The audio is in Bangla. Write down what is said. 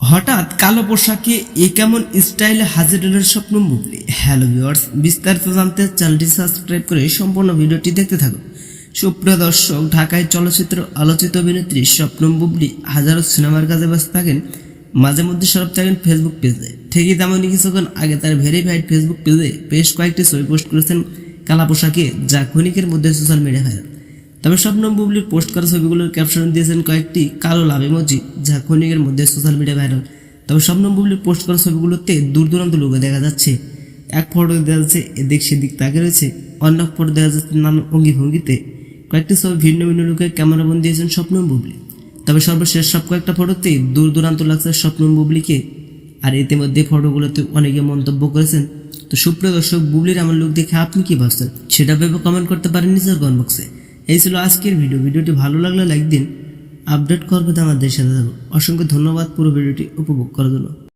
হঠাৎ কালো পোশাকে এ কেমন স্টাইলে হাজির হলেন স্বপ্ন বুবলি হ্যালো ভিউয়ার্স বিস্তারিত জানতে চ্যানেলটি সাবস্ক্রাইব করে সম্পূর্ণ ভিডিওটি দেখতে থাকুন। সুপ্রিয় দর্শক, ঢাকায় চলচ্চিত্র আলোচিত অভিনেত্রী স্বপ্ন বুবলি হাজারো সিনেমার কাজে ব্যস্ত থাকেন। মাঝে মধ্যে সরব থাকেন ফেসবুক পেজে ঠিকই তেমনই কিছুক্ষণ আগে তার ভেরিফাইড ফেসবুক পেজে বেশ কয়েকটি ছবি পোস্ট করেছেন কালা পোশাকে, যা ক্ষণিকের মধ্যে সোশ্যাল মিডিয়া ভাইরাল তবে স্বপ্নম বুবলির পোস্ট করা ছবিগুলোর ক্যাপশন দিয়েছেন কয়েকটি কালো লাভ ইমোজি যা ক্ষণিকের মধ্যে সোশ্যাল মিডিয়া ভাইরাল তবে স্বপ্নম বুবলির পোস্ট করা ছবিগুলোতে দূর দূরান্ত লোকে দেখা যাচ্ছে। এক ফটো দেখা যাচ্ছে এদিক সেদিক তাকে রয়েছে, অন্য ফটো দেখা যাচ্ছে নানা অঙ্গি ভঙ্গিতে। কয়েকটি ছবি ভিন্ন ভিন্ন লোকে ক্যামেরাবন্দি দিয়েছেন স্বপ্নম বুবলি। তবে সর্বশেষ সব কয়েকটা ফটোতে দূর দূরান্ত লাগছে স্বপ্নম বুবলিকে। আর ইতিমধ্যে ফটোগুলোতে অনেকে মন্তব্য করেছেন, তো সুপ্রিয় দর্শক, বুবলির আমার লোক দেখে আপনি কি ভাবছেন? সেটা ভেবে কমেন্ট করতে পারেন নিজের কমেন্ট বক্সে এই ছিল আজকের ভিডিও ভিডিওটি ভালো লাগলে লাইক দিন আপডেট করবে আমাদের সাথে থাকুন। অসংখ্য ধন্যবাদ পুরো ভিডিওটি উপভোগ করার জন্য।